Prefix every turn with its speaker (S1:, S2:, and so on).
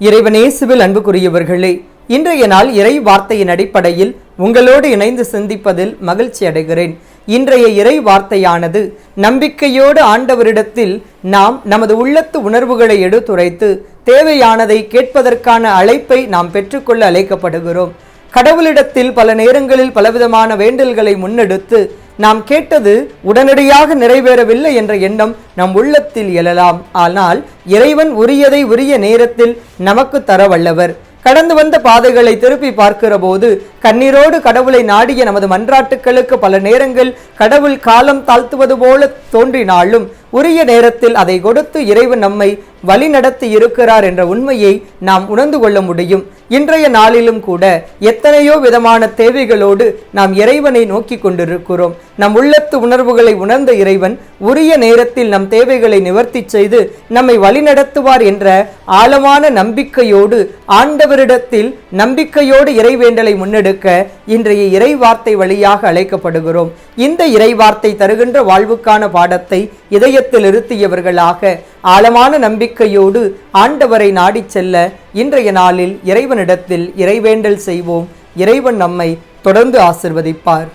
S1: இறைவனேசுவில் அன்புக்குரியவர்களே இன்றைய நாள் இறை வார்த்தையின் அடிப்படையில் உங்களோடு இணைந்து சிந்திப்பதில் மகிழ்ச்சி அடைகிறேன். இன்றைய இறை வார்த்தையானது நம்பிக்கையோடு ஆண்டவரிடத்தில் நாம் நமது உள்ளத்து உணர்வுகளை எடுத்துரைத்து தேவையானதை கேட்பதற்கான அழைப்பை நாம் பெற்றுக்கொள்ள அழைக்கப்படுகிறோம். கடவுளிடத்தில் பல நேரங்களில் பலவிதமான வேண்டல்களை முன்னெடுத்து நாம் கேட்டது உடனடியாக நிறைவேறவில்லை என்ற எண்ணம் நம் உள்ளத்தில் எழலாம். ஆனால் இறைவன் உரியதை உரிய நேரத்தில் நமக்கு தர வல்லவர். கடந்து வந்த பாதைகளை திருப்பி பார்க்கிற போது கண்ணீரோடு கடவுளை நாடிய நமது மன்றாட்டுக்களுக்கு பல நேரங்கள் கடவுள் காலம் தாழ்த்துவது போல தோன்றினாலும் உரிய நேரத்தில் அதை கொடுத்து இறைவன் நம்மை வழிநடத்தி இருக்கிறார் என்ற உண்மையை நாம் உணர்ந்து கொள்ள முடியும். இன்றைய நாளிலும் கூட எத்தனையோ விதமான தேவைகளோடு நாம் இறைவனை நோக்கி கொண்டிருக்கிறோம். நம் உள்ளத்து உணர்வுகளை உணர்ந்த இறைவன் உரிய நேரத்தில் நம் தேவைகளை நிவர்த்தி செய்து நம்மை வழிநடத்துவார் என்ற ஆழமான நம்பிக்கையோடு ஆண்டவரிடத்தில் நம்பிக்கையோடு இறைவேண்டலை முன்னெடுக்க இன்றைய இறை வார்த்தை வழியாக அழைக்கப்படுகிறோம். இந்த இறை வார்த்தை தருகின்ற வாழ்வுக்கான பாடத்தை இதயத்தில் இருத்தியவர்களாக ஆழமான நம்பிக்கையோடு ஆண்டவரை நாடிச் செல்ல இன்றைய நாளில் இறைவனிடத்தில் இறைவேண்டல் செய்வோம். இறைவன் நம்மை தொடர்ந்து ஆசிர்வதிப்பார்.